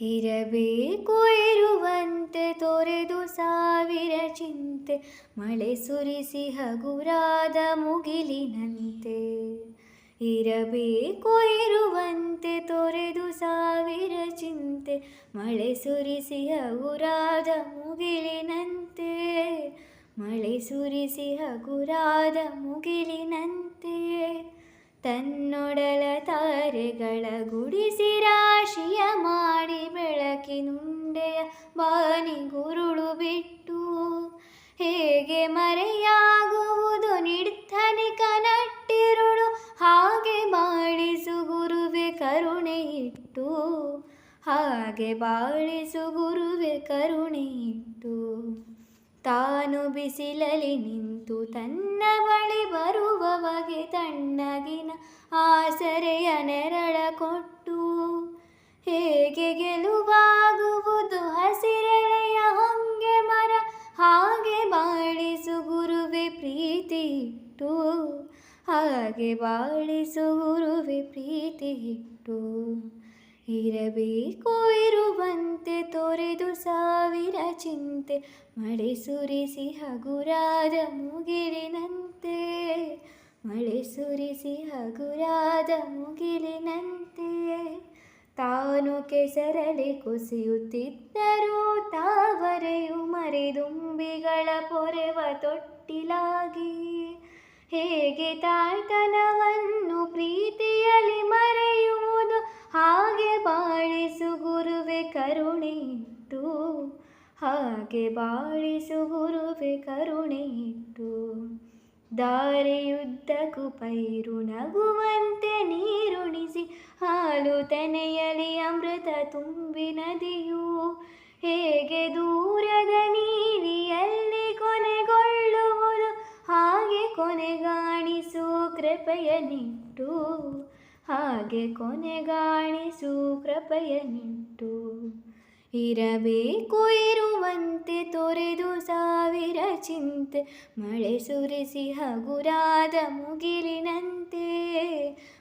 ಇರಬೇಕು ಇರುವಂತೆ ತೊರೆದು ಸಾವಿರ ಚಿಂತೆ, ಮಳೆ ಸುರಿಸಿ ಹಗುರಾದ ಮುಗಿಲಿನಂತೆ. ಇರಬೇಕು ಇರುವಂತೆ ತೊರೆದು ಸಾವಿರ ಚಿಂತೆ, ಮಳೆ ಸುರಿಸಿ ಹಗುರಾದ ಮುಗಿಲಿನಂತೆ. ಮಳೆ ಸುರಿಸಿ ಹಗುರಾದ ಮುಗಿಲಿನಂತೆ. ತನ್ನೊಡಲ ತಾರೆಗಳ ಗುಡಿಸಿ ರಾಶಿಯ ಮಾಡಿ ಬೆಳಕಿನುಂಡೆಯ ಬಾನಿ ಗುರುಳು ಬಿಟ್ಟು ಹೇಗೆ ಮರೆಯಾಗುವುದು ನಿಡ್ತನೆ ನಟ್ಟಿರುಳು ಹಾಗೆ ಬಾಳಿಸು ಗುರುವೆ ಕರುಣೆ ಇಟ್ಟು, ಹಾಗೆ ಬಾಳಿಸು ಗುರುವೆ ಕರುಣೆ ಇಟ್ಟು. ತಾನು ಬಿಸಿಲಲ್ಲಿ ನಿಂತು ತನ್ನ ಬಳಿ ಬರುವವಗೆ ತಣ್ಣಗಿನ ಆಸರೆಯ ನೆರಳ ಕೊಟ್ಟು ಹೇಗೆ ಪ್ರೀತಿ ಇಟ್ಟು ಹಾಗೆ ಬಾಳಿಸು ಪ್ರೀತಿ ಇಟ್ಟು ಇರಬೇಕು ಇರುವಂತೆ ತೊರೆದು ಸಾವಿರ ಚಿಂತೆ, ಮಳೆ ಸುರಿಸಿ ಹಗುರಾದ ಮುಗಿಲಿನಂತೆ. ಮಳೆ ಸುರಿಸಿ ಹಗುರಾದ ಮುಗಿಲಿನಂತೆ. ತಾನು ಕೆಸರಲಿ ಕುಸಿಯುತ್ತಿದ್ದರೂ ತಾವರೆಯು ಮರಿದುಂಬಿಗಳ ಪೊರೆವ ತೊಟ್ಟಿಲಾಗಿ. ಹೇಗೆ ತಾಯ್ತನವನ್ನು ಪ್ರೀತಿಯಲ್ಲಿ ಮರೆಯುವುದು, ಹಾಗೆ ಬಾಳಿಸು ಗುರುವೆ ಕರುಣೆ ಇಟ್ಟು ಹಾಗೆ ಬಾಳಿಸು ಗುರುವೆ ಕರುಣೆ ಇಟ್ಟು ದಾರಿಯುದ್ದಕ್ಕೂ ಪೈರು ನಗುವಂತೆ ನೀರುಣಿಸಿ ಹಾಲು ತೆನೆಯಲಿ ಅಮೃತ ತುಂಬಿ ನದಿಯು. ಹೇಗೆ ದೂರದ ನೀರಿಯಲ್ಲಿ ಕೊನೆಗೊಳ್ಳುವುದು, ಹಾಗೆ ಕೊನೆಗಾಣಿಸು ಕೃಪೆಯ ನಿಟ್ಟು ಹಾಗೆ ಕೊನೆಗಾಣಿಸು ಕೃಪೆಯ ನಿಟ್ಟು ಇರಬೇಕು ಇರುವಂತೆ ತೊರೆದು ಸಾವಿರ ಚಿಂತೆ. ಮಳೆ ಸುರಿಸಿ ಹಗುರಾದ ಮುಗಿಲಿನಂತೆ